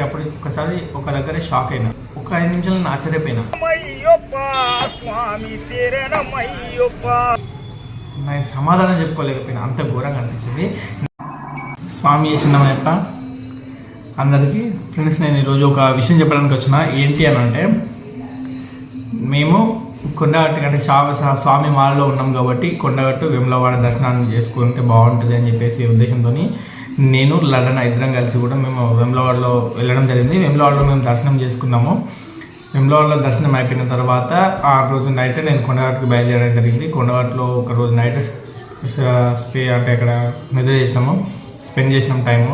దిగేటప్పుడు ఒకసారి ఒక దగ్గర షాక్ అయినా. ఒక ఐదు నిమిషాలు నేను ఆశ్చర్యపోయినా. నేను సమాధానం చెప్పుకోలేకపోయినా. అంత ఘోరంగా అనిపించింది. స్వామి చేసినమయ్యప్ప అందరికీ ఫ్రెండ్స్ నేను ఈరోజు ఒక విషయం చెప్పడానికి వచ్చిన. ఏంటి అని అంటే మేము కొండగట్టు అంటే స్వామి స్వామి మాలలో ఉన్నాం కాబట్టి కొండగట్టు వెమ్లవాడ దర్శనాన్ని చేసుకుంటే బాగుంటుంది అని చెప్పేసి ఉద్దేశంతో నేను లడన్ ఇద్దరం కలిసి కూడా మేము వెమ్లవాడలో వెళ్ళడం జరిగింది. వెమ్లవాడలో మేము దర్శనం చేసుకున్నాము. వెమ్లవాడలో దర్శనం అయిపోయిన తర్వాత ఆ రోజు నైట్ నేను కొండగట్టుకు బయలుదేరడం జరిగింది. కొండగట్టులో ఒక రోజు నైట్ స్టే అంటే అక్కడ నిద్ర చేసినాము. స్పెండ్ చేసినాం టైము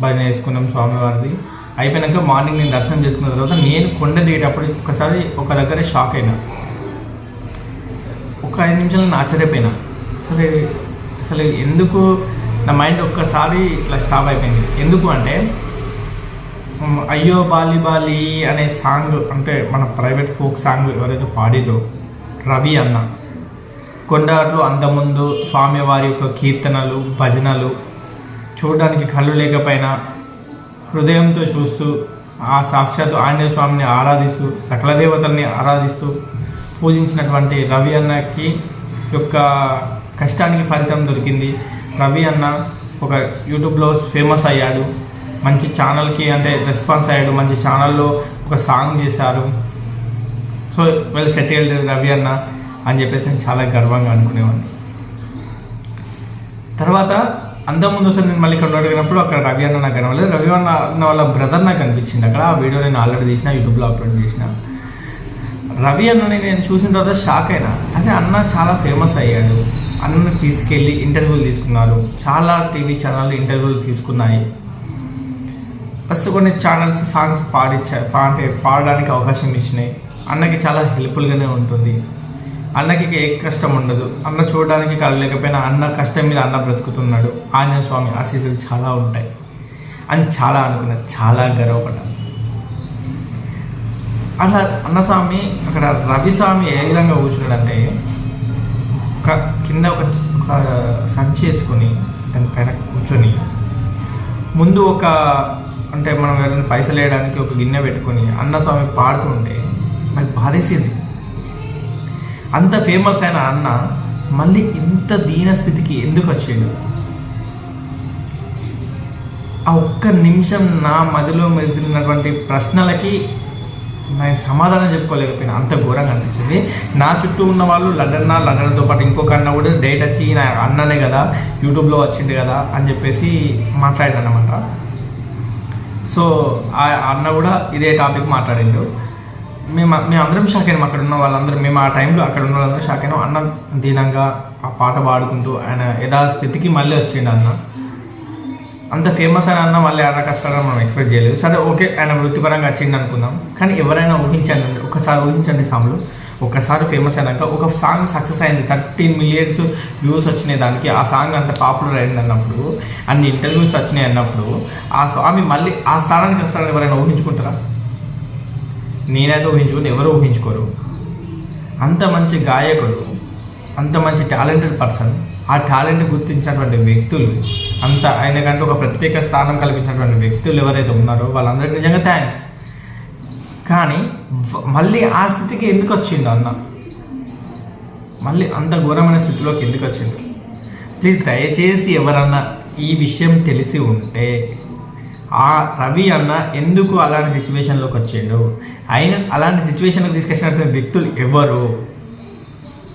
భజన చేసుకున్నాం స్వామివారిది. అయిపోయినాక మార్నింగ్ నేను దర్శనం చేసుకున్న తర్వాత నేను కొండ దిగేటప్పుడు ఒకసారి ఒక దగ్గర షాక్ అయినా. ఒక ఐదు నిమిషాలు నేను ఆశ్చర్యపోయినా. అసలు అసలు ఎందుకు నా మైండ్ ఒక్కసారి ఇట్లా స్టాప్ అయిపోయింది. ఎందుకు అంటే అయ్యో బాలి బాలి అనే సాంగ్ అంటే మన ప్రైవేట్ ఫోక్ సాంగ్ ఎవరైతే పాడిరో రవి అన్న కొండగట్లు అంతముందు స్వామివారి యొక్క కీర్తనలు భజనలు చూడడానికి కళ్ళు లేకపోయినా హృదయంతో చూస్తూ ఆ సాక్షాత్ ఆంజనేయ స్వామిని ఆరాధిస్తూ సకల దేవతల్ని ఆరాధిస్తూ పూజించినటువంటి రవి అన్నకి యొక్క కష్టానికి ఫలితం దొరికింది. రవి అన్న ఒక యూట్యూబ్లో ఫేమస్ అయ్యాడు. మంచి ఛానల్కి అంటే రెస్పాన్స్ అయ్యాడు. మంచి ఛానల్లో ఒక సాంగ్ చేశారు. సో వెల్ సెటిల్డ్ రవి అన్న అని చెప్పేసి నేను చాలా గర్వంగా అనుకునేవాడిని. తర్వాత అంతకుముందు సార్ నేను మళ్ళీ ఇక్కడ అడిగినప్పుడు అక్కడ రవి అన్న నాకు కనవలేదు రవి అన్న అన్న వాళ్ళ బ్రదర్ నాకు కనిపించింది అక్కడ. ఆ వీడియో నేను ఆల్రెడీ తీసిన యూట్యూబ్లో అప్లోడ్ చేసిన. రవి అన్నని నేను చూసిన తర్వాత షాక్ అయినా. అదే అన్న చాలా ఫేమస్ అయ్యాడు. అన్నని తీసుకెళ్ళి ఇంటర్వ్యూలు తీసుకున్నారు చాలా టీవీ ఛానళ్ళు ఇంటర్వ్యూలు తీసుకున్నాయి. ఫస్ట్ కొన్ని ఛానల్స్ సాంగ్స్ పాడించా అంటే పాడడానికి అవకాశం ఇచ్చినాయి. అన్నకి చాలా హెల్ప్ఫుల్గానే ఉంటుంది. అన్నకి ఏ కష్టం ఉండదు. అన్న చూడడానికి కలలేకపోయినా లేకపోయినా అన్న కష్టం మీద అన్న బ్రతుకుతున్నాడు. ఆంజనేయ స్వామి ఆశీస్సులు చాలా ఉంటాయి. అని చాలా అనుకున్నా. చాలా గర్వపడ్డాను. అలా అన్నస్వామి అక్కడ రవిస్వామి ఏ విధంగా కూర్చున్నాడంటే కింద ఒక ఒక సంచి వేసుకొని దాని పైన కూర్చొని ముందు ఒక అంటే మనం ఎవరైనా పైసలు వేయడానికి ఒక గిన్నె పెట్టుకొని అన్నస్వామి పాడుతుంటే నాకు బాధేసింది. అంత ఫేమస్ అయిన అన్న మళ్ళీ ఇంత దీన స్థితికి ఎందుకు వచ్చిండు? ఆ ఒక్క నిమిషం నా మదిలో మెదిలినటువంటి ప్రశ్నలకి నేను సమాధానం చెప్పుకోలేకపోయినా అంత ఘోరంగా అనిపించింది. నా చుట్టూ ఉన్న వాళ్ళు లడన్న లండన్తో పాటు ఇంకొక అన్న కూడా డేట్ వచ్చి నా అన్ననే కదా యూట్యూబ్లో వచ్చింది కదా అని చెప్పేసి మాట్లాడానమాట అనమాట సో ఆ అన్న కూడా ఇదే టాపిక్ మాట్లాడిండు. మేము మేము అందరం షాక్ అయినాం అక్కడ ఉన్న వాళ్ళందరూ. మేము ఆ టైంలో అక్కడ ఉన్న వాళ్ళందరూ షాక్ అయినాం. అన్న దీనంగా ఆ పాట పాడుకుంటూ ఆయన యథాస్థితికి మళ్ళీ వచ్చిండు అన్న. అంత ఫేమస్ అని అన్న మళ్ళీ ఎలా కష్టాలని మనం ఎక్స్పెక్ట్ చేయలేదు. సరే ఓకే ఆయన వృత్తిపరంగా వచ్చింది అనుకుందాం. కానీ ఎవరైనా ఊహించండి ఒకసారి ఊహించండి సాంగ్లు ఒకసారి ఫేమస్ అయినాక ఒక సాంగ్ సక్సెస్ అయింది థర్టీన్ మిలియన్స్ వ్యూస్ వచ్చినాయి దానికి. ఆ సాంగ్ అంత పాపులర్ అయింది అన్నప్పుడు అన్ని ఇంటర్వ్యూస్ వచ్చినాయి అన్నప్పుడు ఆ స్వామి మళ్ళీ ఆ స్థానానికి వస్తారని ఎవరైనా ఊహించుకుంటారా? నేనైతే ఊహించుకుని ఎవరు ఊహించుకోరు. అంత మంచి గాయకుడు అంత మంచి టాలెంటెడ్ పర్సన్ ఆ టాలెంట్ గుర్తించినటువంటి వ్యక్తులు అంత ఆయనకంటే ఒక ప్రత్యేక స్థానం కల్పించినటువంటి వ్యక్తులు ఎవరైతే ఉన్నారో వాళ్ళందరికీ నిజంగా థ్యాంక్స్ కానీ మళ్ళీ ఆ స్థితికి ఎందుకు వచ్చింది అన్న? మళ్ళీ అంత ఘోరమైన స్థితిలోకి ఎందుకు వచ్చింది ప్లీజ్ దయచేసి ఎవరన్నా ఈ విషయం తెలిసి ఉంటే ఆ రవి అన్న ఎందుకు అలాంటి సిచ్యువేషన్లోకి వచ్చిండు? ఆయన అలాంటి సిచ్యువేషన్లోకి తీసుకొచ్చినటువంటి వ్యక్తులు ఎవరు?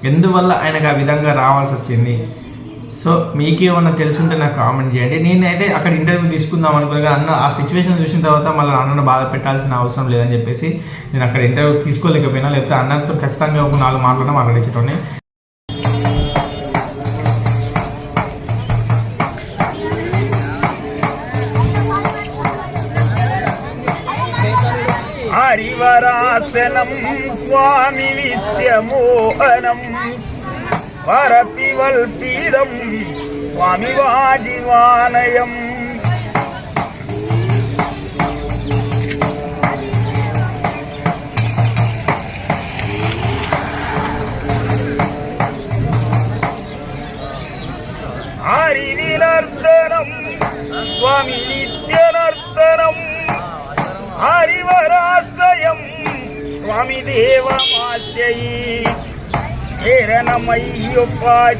ఎందువల్ల ఆయనకు ఆ విధంగా రావాల్సి వచ్చింది? సో మీకేమన్నా తెలుసుంటే నాకు కామెంట్ చేయండి. నేనైతే అక్కడ ఇంటర్వ్యూ తీసుకుందాం అనుకున్నా అన్న ఆ సిచ్యువేషన్ చూసిన తర్వాత మళ్ళీ అన్నను బాధ పెట్టాల్సిన అవసరం లేదని చెప్పేసి నేను అక్కడ ఇంటర్వ్యూ తీసుకోలేకపోయినా లేకపోతే అన్నతో ఖచ్చితంగా ఒక నాలుగు మాటలు మాట్లాడించటోని హరివరాసనం స్వామి பரப்பிவல் பீதம் சுவாமி வாஜிவானயம் அறிவிலர்த்தனம் சுவாமி நித்தியநர்த்தனம் அறிவராசயம் சுவாமி தேவமாசையே ಶರಣಮಯ್ಯಪ್ಪಾಯ್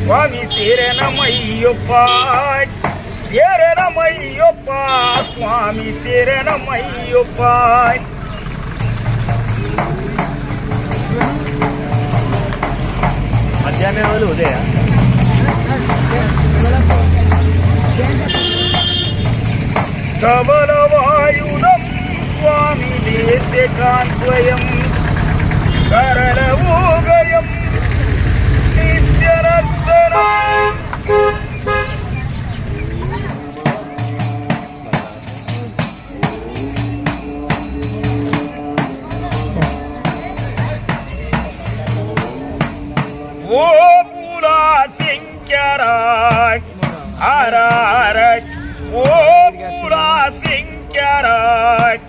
ಸ್ವಾಮಿ ಶರಣಮಯ್ಯಪ್ಪಾಯ್ ಶರಣಮಯ್ಯಪ್ಪ ಸ್ವಾಮಿ ಶರಣಮಯ್ಯಪ್ಪಾಯ್ ಮಧ್ಯಾಹ್ನ ಯಾವಾಗಲೂ ಉದಯ ಕಬಲವಾಯುಧಂ ಸ್ವಾಮಿ ದೇಶ ಕಾಂತ್ವಯಂ Ararat, O Pura Singh Karat,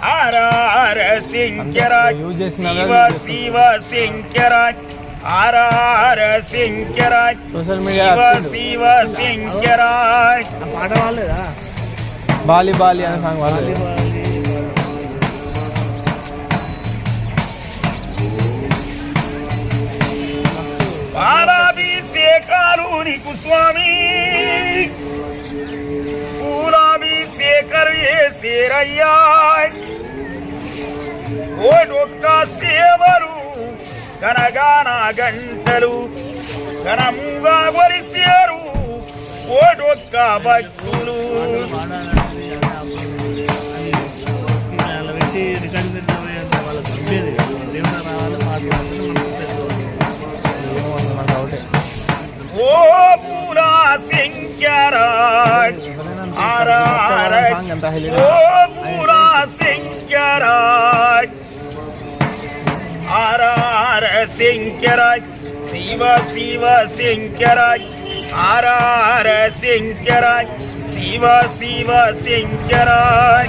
Arar Singh Karat, Shiva Shiva Singh Karat, Arar Singh Karat, Shiva Shiva Singh Karat. ಬಾಲಿ ಬಾಲಿ ಅನ್ನೋ ಸಾಂಗ್ ಬಾಲಿ పూలాభిషేకాలు చేసేరయ్యా ఓటొక్క సేవలు గనగాన గంటలు ఘనముగా కొలిసేరు ఓటొక్క భక్తులు. ఓ పూలా శంకరా. शंकराय पूरा शंकराय हर हर शंकराय शिव शिव शंकराय हर हर शंकराय शिव शिव शंकराय